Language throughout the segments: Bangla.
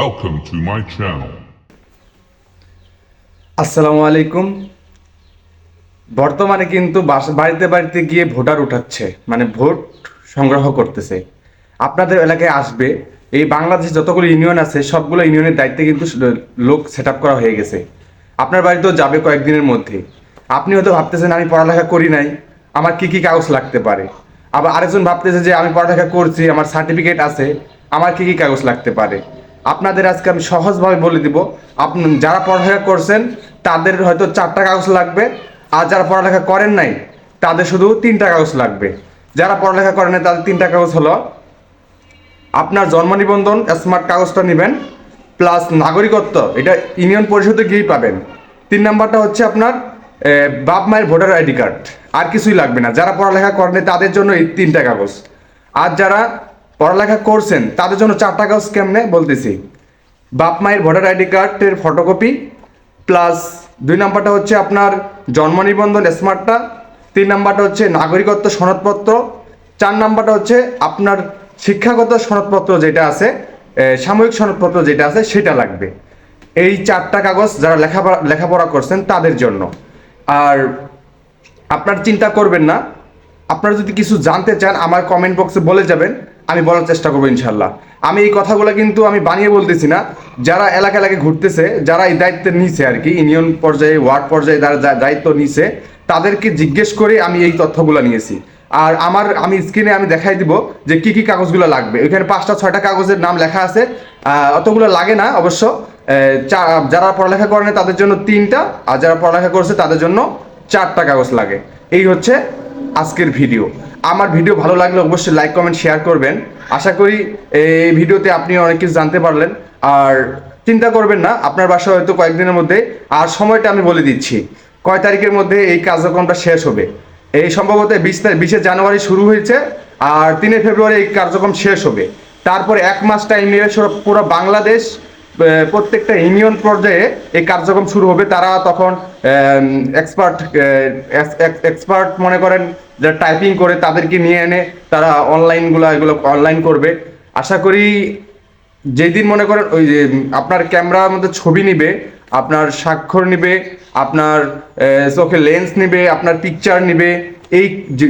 Welcome to my channel. আলাইকুম। বর্তমানে কিন্তু বাড়িতে বাড়িতে গিয়ে ভোটার উঠাচ্ছে মানে ভোট সংগ্রহ করতেছে। আপনাদের এলাকায় আসবে, এই বাংলাদেশে যতগুলো ইউনিয়ন আছে, সবগুলো ইউনিয়নের দায়িত্বে কিন্তু লোক সেট করা হয়ে গেছে। আপনার বাড়িতেও যাবে কয়েকদিনের মধ্যে। আপনি হয়তো ভাবতেছেন, আমি পড়ালেখা করি নাই, আমার কি কি কাগজ লাগতে পারে? আবার আরেকজন ভাবতেছে যে, আমি পড়ালেখা করছি, আমার সার্টিফিকেট আছে, আমার কি কি কাগজ লাগতে পারে? আপনাদের আজকে আমি সহজভাবে বলে দিব। আপনি যারা পড়ালেখা করছেন, তাদের হয়তো চারটা কাগজ লাগবে, আর যারা পড়ালেখা করেন নাই, তাদের শুধু তিনটা কাগজ লাগবে। যারা পড়ালেখা করেন নাই, তাদের তিনটা কাগজ হলো, আপনার জন্ম নিবন্ধন স্মার্ট কাগজটা নেবেন প্লাস নাগরিকত্ব, এটা ইউনিয়ন পরিষদে গিয়েই পাবেন। তিন নাম্বারটা হচ্ছে আপনার বাপ মায়ের ভোটার আইডি কার্ড, আর কিছুই লাগবে না। যারা পড়ালেখা করেন তাদের জন্য এই তিনটা কাগজ। আর যারা পড়ালেখা করছেন, তাদের জন্য চারটা কাগজ কেমনে বলতেছি। বাপ মায়ের ভোটার আইডি কার্ডের ফটোকপি প্লাস দুই নাম্বারটা হচ্ছে আপনার জন্ম নিবন্ধন স্মার্টটা তিন নাম্বারটা হচ্ছে নাগরিকত্ব সনদপত্র, চার নাম্বারটা হচ্ছে আপনার শিক্ষাগত সনদপত্র যেটা আছে সাময়িক সনদপত্র যেটা আছে, সেটা লাগবে। এই চারটা কাগজ যারা লেখাপড়া লেখাপড়া করছেন, তাদের জন্য। আর আপনার চিন্তা করবেন না। আপনারা যদি কিছু জানতে চান, আমার কমেন্ট বক্সে বলে যাবেন। আমি বলার চেষ্টা করব ইনশাল্লাহ আমি এই কথাগুলো কিন্তু আমি বানিয়ে বলতেছি না। যারা এলাকা এলাকায় ঘুরতেছে, যারা এই দায়িত্ব নিছে আর কি, ইউনিয়ন পর্যায়ে, ওয়ার্ড পর্যায়ে যারা দায়িত্ব নিছে, তাদেরকে জিজ্ঞেস করে আমি এই তথ্যগুলো নিয়েছি। আর আমার, আমি স্ক্রিনে আমি দেখাই দিব যে কি কি কাগজগুলো লাগবে। ওইখানে পাঁচটা, ছয়টা কাগজের নাম লেখা আছে। অতগুলো লাগে না অবশ্য। যারা পড়ালেখা করে না, তাদের জন্য তিনটা। আর যারা পড়ালেখা করছে, তাদের জন্য চারটা কাগজ লাগে। এই হচ্ছে আজকের ভিডিও। আমার ভিডিও ভালো লাগলে অবশ্যই লাইক কমেন্ট শেয়ার করবেন। আশা করি এই ভিডিওতে আপনি অনেক কিছু জানতে পারলেন। আর চিন্তা করবেন না, আপনার বাসায় হয়তো কয়েকদিনের মধ্যে। আর সময়টা আমি বলে দিচ্ছি, কয় তারিখের মধ্যে এই কার্যক্রমটা শেষ হবে। এই সম্ভবত বিশ বিশে জানুয়ারি শুরু হয়েছে, আর তিনে ফেব্রুয়ারি এই কার্যক্রম শেষ হবে। তারপরে এক মাস টাইম নিয়ে পুরো বাংলাদেশ প্রত্যেকটা ইউনিয়ন পর্যায়ে এই কার্যক্রম শুরু হবে। তারা তখন এক্সপার্ট এক্সপার্ট মনে করেন যারা টাইপিং করে তাদেরকে নিয়ে এনে তারা অনলাইনগুলো এগুলো অনলাইন করবে। আশা করি যেদিন মনে করেন ওই যে আপনার ক্যামেরার মধ্যে ছবি নিবে, আপনার স্বাক্ষর নিবে, আপনার চোখে লেন্স নিবে, আপনার পিকচার নিবে, এই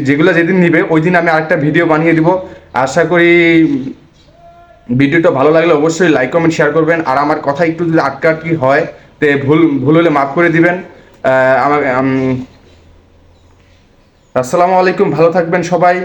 যেগুলো যেদিন নিবে ওই দিন আমি আরেকটা ভিডিও বানিয়ে দিব। আশা করি ভিডিওটা ভালো লাগলে অবশ্যই লাইক কমেন্ট শেয়ার করবেন। আর আমার কথা একটু যদি আটকাটকি হয়, তে ভুল ভুল হলে মাফ করে দিবেন। আমার আসসালামু আলাইকুম, ভালো থাকবেন সবাই।